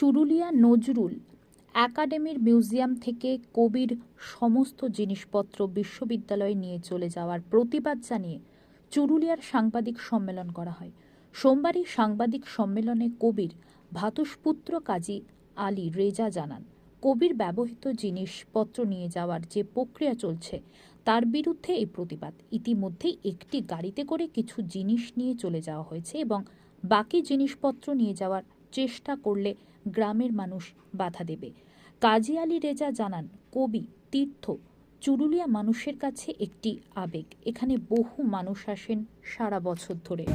চুরুলিয়া নজরুল একাডেমির মিউজিয়াম থেকে কবির সমস্ত জিনিসপত্র বিশ্ববিদ্যালয়ে নিয়ে চলে যাওয়ার প্রতিবাদ জানিয়ে চুরুলিয়ার সাংবাদিক সম্মেলন করা হয়। সোমবারই সাংবাদিক সম্মেলনে কবির ভাতুষপুত্র কাজী আলী রেজা জানান, কবির ব্যবহৃত জিনিসপত্র নিয়ে যাওয়ার যে প্রক্রিয়া চলছে, তার বিরুদ্ধে এই প্রতিবাদ। ইতিমধ্যেই একটি গাড়িতে করে কিছু জিনিস নিয়ে চলে যাওয়া হয়েছে এবং বাকি জিনিসপত্র নিয়ে যাওয়ার চেষ্টা করলে গ্রামের মানুষ বাধা দেবে। কাজী আলী রেজা জানান, কবি, তীর্থ, চুরুলিয়া মানুষের কাছে একটি আবেগ। এখানে বহু মানুষ আসেন সারা বছর ধরে।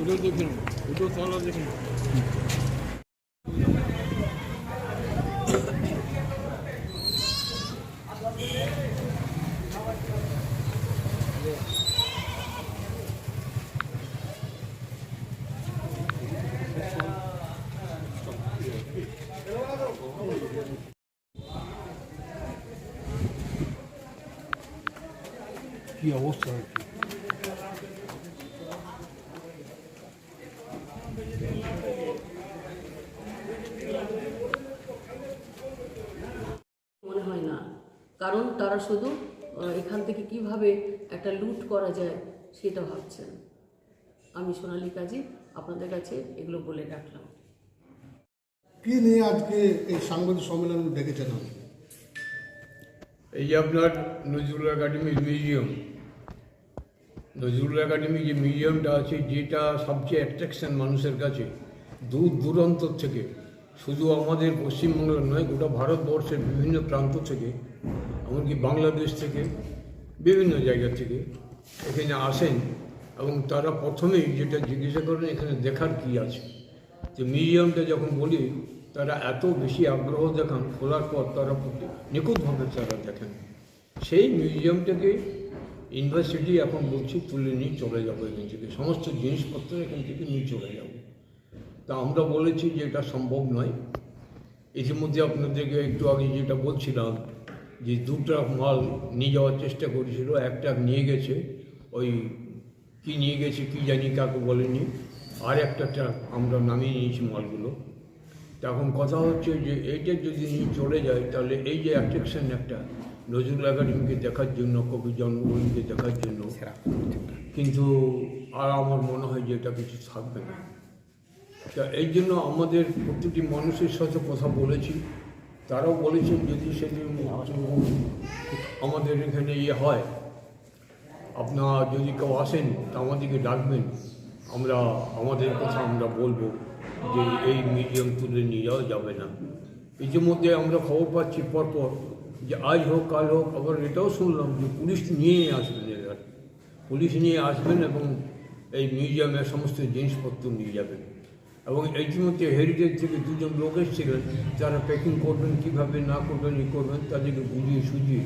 ওটা দেখুন ওটা তলা দেখুন কি অবস্থা মনে হয় না কারণ তারা শুধু এখান থেকে কীভাবে একটা লুট করা যায় সেটা ভাবছেন। আমি সোনালী কাজী আপনাদের কাছে এগুলো বলে রাখলাম। কি নিয়ে আজকে এই সাংবাদিক সম্মেলন ডেকেছেন আপনি? এই যে আপনার Nazrul Academy Museum Nazrul Academy যে মিউজিয়ামটা আছে যেটা সবচেয়ে অ্যাট্রাকশন মানুষের কাছে দূর দূরান্ত থেকে শুধু আমাদের পশ্চিমবঙ্গের নয় গোটা ভারতবর্ষের বিভিন্ন প্রান্ত থেকে এমনকি বাংলাদেশ থেকে, বিভিন্ন জায়গা থেকে এখানে আসেন এবং তারা প্রথমেই যেটা জিজ্ঞাসা করেন, এখানে দেখার কি আছে? যে মিউজিয়ামটা যখন বলি, তারা এত বেশি আগ্রহ দেখান, খোলার পর তারা নিখুঁতভাবে তারা দেখেন। সেই মিউজিয়ামটাকে ইউনিভার্সিটি এখন বলছি, তুলে নিয়ে চলে যাব এখান থেকে। সমস্ত জিনিসপত্র এখান থেকে নিয়ে চলে যাব। তা আমরা বলেছি যে এটা সম্ভব নয়। ইতিমধ্যে আপনাদেরকে একটু আগে যেটা বলছিলাম যে দু ট্রাক মাল নিয়ে যাওয়ার চেষ্টা করেছিল এক ট্রাক নিয়ে গেছে ওই কি নিয়ে গেছে কি জানি কাকে বলেনি আর একটা ট্রাক আমরা নামিয়ে নিয়েছি মালগুলো। তা এখন কথা হচ্ছে যে এইটা যদি নিয়ে চলে যায় তাহলে এই যে অ্যাট্রাকশন একটা নজরুল একাডেমিকে দেখার জন্য কবি জন্মভূমিকে দেখার জন্য কিন্তু আর আমার মনে হয় যে এটা কিছু থাকবে না। তা এই জন্য আমাদের প্রতিটি মানুষের সাথে কথা বলেছি। তারাও বলেছেন যদি সেদিন আমাদের এখানে ইয়ে হয়, আপনারা যদি কেউ আসেন তা আমাদেরকে ডাকবেন। আমরা, আমাদের কথা আমরা বলব যে এই মিউজিয়াম তুলে নিয়ে যাওয়া যাবে না। ইতিমধ্যে আমরা খবর পাচ্ছি পরপর যে আজ হোক, কাল হোক, আবার এটাও শুনলাম যে পুলিশ নিয়ে আসবেন এরা পুলিশ নিয়ে আসবেন এবং এই মিউজিয়ামের সমস্ত জিনিসপত্র নিয়ে যাবেন। এবং ইতিমধ্যে হেরিটেজ থেকে দুজন লোক এসেছিলেন, যারা প্যাকিং করবেন, কীভাবে না করবেন, ই করবেন, তাদেরকে বুঝিয়ে সুঝিয়ে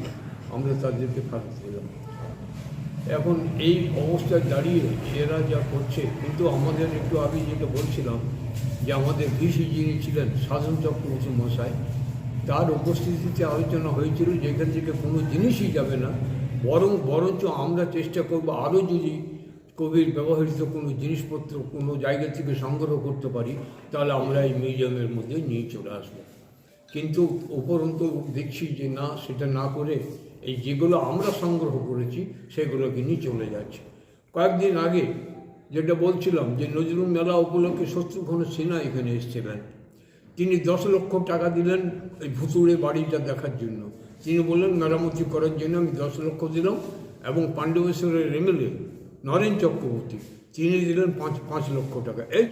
আমরা তাদেরকে ফেরত দিলাম। এখন এই অবস্থায় দাঁড়িয়ে এরা যা করছে, কিন্তু আমাদের একটু আগে যেটা বলছিলাম, যে আমাদের ভিসি যিনি ছিলেন সাধন চক্রবর্তী মশাই, তার উপস্থিতিতে আলোচনা হয়েছিল যে এখান থেকে কোনো জিনিসই যাবে না, বরং বরঞ্চ আমরা চেষ্টা করব আরও যদি কবির ব্যবহৃত কোনো জিনিসপত্র কোনো জায়গা থেকে সংগ্রহ করতে পারি, তাহলে আমরা এই মিউজিয়ামের মধ্যে নিয়ে চলে আসব। কিন্তু উপরন্তু দেখছি যে না, সেটা না করে এই যেগুলো আমরা সংগ্রহ করেছি সেগুলোকে নিয়ে চলে যাচ্ছে। কয়েকদিন আগে যেটা বলছিলাম যে নজরুল মেলা উপলক্ষে শত্রুঘ্ন সিনহা এখানে এসেছিলেন। তিনি দশ লক্ষ টাকা দিলেন এই ভুতুড়ে বাড়িটা দেখার জন্য। তিনি বললেন, মেরামতি করার জন্য আমি দশ লক্ষ দিলাম এবং পাণ্ডবেশ্বরের এমএলএ নরেন চক্রবর্তী। তিনি দিলেন পাঁচ পাঁচ লক্ষ টাকা। এই